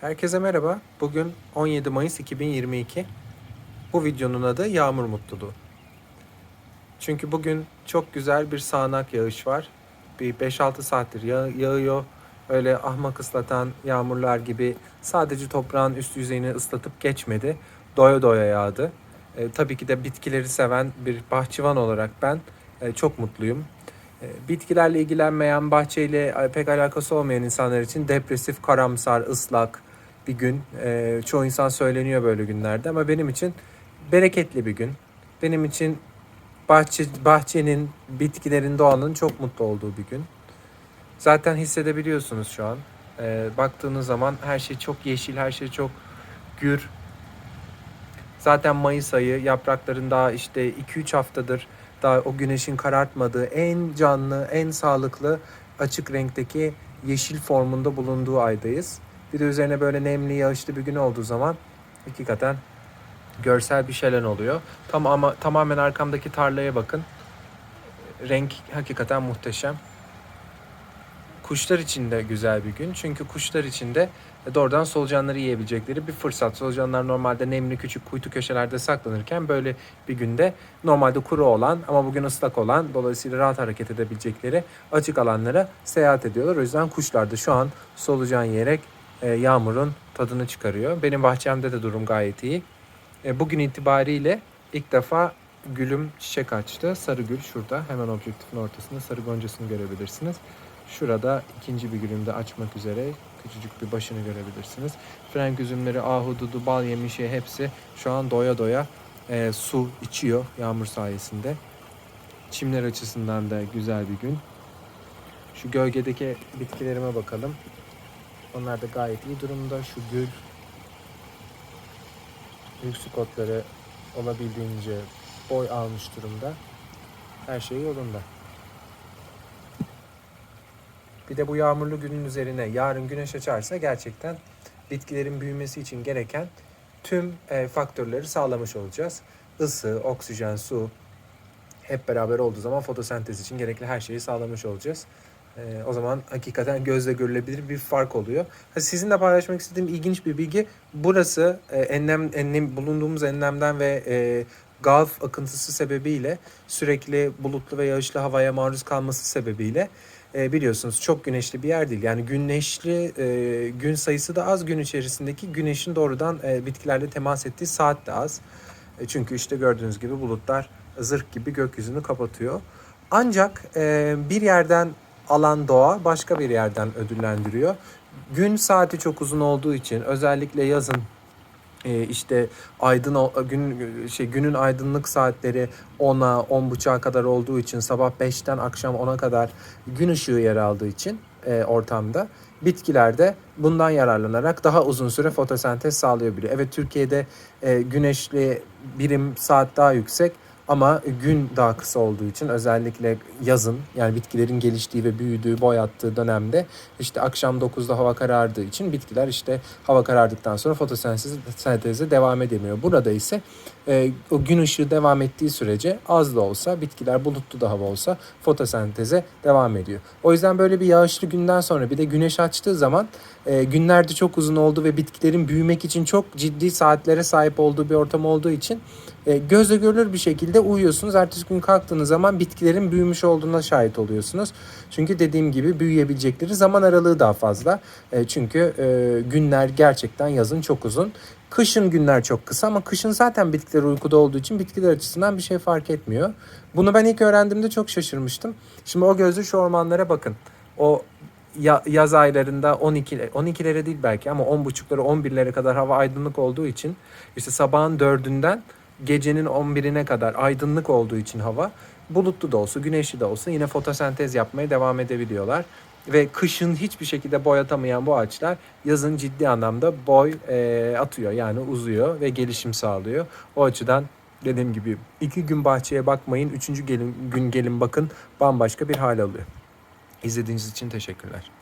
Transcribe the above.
Herkese merhaba. Bugün 17 Mayıs 2022. Bu videonun adı Yağmur Mutluluğu. Çünkü bugün çok güzel bir sağanak yağış var. Bir 5-6 saattir yağ- yağıyor. Öyle ahmak ıslatan yağmurlar gibi sadece toprağın üst yüzeyini ıslatıp geçmedi. Doya doya yağdı. E, tabii ki de bitkileri seven bir bahçıvan olarak ben e, çok mutluyum. E, Bitkilerle ilgilenmeyen, bahçeyle e, pek alakası olmayan insanlar için depresif, karamsar, ıslak bir gün. E, çoğu insan söyleniyor böyle günlerde ama benim için bereketli bir gün. Benim için bahçe, bahçenin, bitkilerin, doğanın çok mutlu olduğu bir gün. Zaten hissedebiliyorsunuz şu an. E, baktığınız zaman her şey çok yeşil, her şey çok gür. Zaten Mayıs ayı yaprakların daha işte 2-3 haftadır daha o güneşin karartmadığı en canlı, en sağlıklı açık renkteki yeşil formunda bulunduğu aydayız. Bir de üzerine böyle nemli, yağışlı bir gün olduğu zaman hakikaten görsel bir şölen oluyor. Tam ama tamamen arkamdaki tarlaya bakın. Renk hakikaten muhteşem. Kuşlar için de güzel bir gün. Çünkü kuşlar için de doğrudan solucanları yiyebilecekleri bir fırsat. Solucanlar normalde nemli küçük kuytu köşelerde saklanırken böyle bir günde normalde kuru olan ama bugün ıslak olan dolayısıyla rahat hareket edebilecekleri açık alanlara seyahat ediyorlar. O yüzden kuşlar da şu an solucan yiyerek yağmurun tadını çıkarıyor. Benim bahçemde de durum gayet iyi. E, bugün itibariyle ilk defa gülüm çiçek açtı. Sarı gül şurada hemen objektifin ortasında sarı goncasını görebilirsiniz. Şurada ikinci bir gülüm de açmak üzere küçücük bir başını görebilirsiniz. Frenk üzümleri, ahududu, bal yemişi hepsi şu an doya doya e, su içiyor yağmur sayesinde. Çimler açısından da güzel bir gün. Şu gölgedeki bitkilerime bakalım. Onlar da gayet iyi durumda. Şu gül, yüksük otları olabildiğince boy almış durumda. Her şey yolunda. Bir de bu yağmurlu günün üzerine yarın güneş açarsa gerçekten bitkilerin büyümesi için gereken tüm e, faktörleri sağlamış olacağız. Isı, oksijen, su hep beraber olduğu zaman fotosentez için gerekli her şeyi sağlamış olacağız. E, o zaman hakikaten gözle görülebilir bir fark oluyor. Ha, sizinle paylaşmak istediğim ilginç bir bilgi. Burası e, enlem, enlem bulunduğumuz enlemden ve e, Gulf akıntısı sebebiyle sürekli bulutlu ve yağışlı havaya maruz kalması sebebiyle e, biliyorsunuz çok güneşli bir yer değil. Yani güneşli e, gün sayısı da az gün içerisindeki güneşin doğrudan e, bitkilerle temas ettiği saat de az. E, çünkü işte gördüğünüz gibi bulutlar zırh gibi gökyüzünü kapatıyor. Ancak e, bir yerden alan doğa başka bir yerden ödüllendiriyor. Gün saati çok uzun olduğu için özellikle yazın e, işte aydın gün şey günün aydınlık saatleri 10'a 10.30'a kadar olduğu için sabah 5'ten akşam 10'a kadar gün ışığı yer aldığı için e, ortamda bitkiler de bundan yararlanarak daha uzun süre fotosentez sağlayabiliyor. Evet Türkiye'de e, güneşli birim saat daha yüksek ama gün daha kısa olduğu için özellikle yazın yani bitkilerin geliştiği ve büyüdüğü, boyattığı dönemde işte akşam 9'da hava karardığı için bitkiler işte hava karardıktan sonra fotosenteze devam edemiyor. Burada ise e, o gün ışığı devam ettiği sürece az da olsa bitkiler bulutlu da hava olsa fotosenteze devam ediyor. O yüzden böyle bir yağışlı günden sonra bir de güneş açtığı zaman e, günlerde çok uzun oldu ve bitkilerin büyümek için çok ciddi saatlere sahip olduğu bir ortam olduğu için e, gözle görülür bir şekilde uyuyorsunuz. Ertesi gün kalktığınız zaman bitkilerin büyümüş olduğuna şahit oluyorsunuz. Çünkü dediğim gibi büyüyebilecekleri zaman aralığı daha fazla. E, çünkü e, günler gerçekten yazın çok uzun. Kışın günler çok kısa ama kışın zaten bitkiler uykuda olduğu için bitkiler açısından bir şey fark etmiyor. Bunu ben ilk öğrendiğimde çok şaşırmıştım. Şimdi o gözle şu ormanlara bakın. O ya- yaz aylarında 12 12'lere değil belki ama 10.30'lara 11'lere kadar hava aydınlık olduğu için işte sabahın 4'ünden gecenin 11'ine kadar aydınlık olduğu için hava bulutlu da olsa güneşli de olsa yine fotosentez yapmaya devam edebiliyorlar. Ve kışın hiçbir şekilde boy atamayan bu ağaçlar yazın ciddi anlamda boy e, atıyor yani uzuyor ve gelişim sağlıyor. O açıdan dediğim gibi iki gün bahçeye bakmayın, üçüncü gelin, gün gelin bakın bambaşka bir hal alıyor. İzlediğiniz için teşekkürler.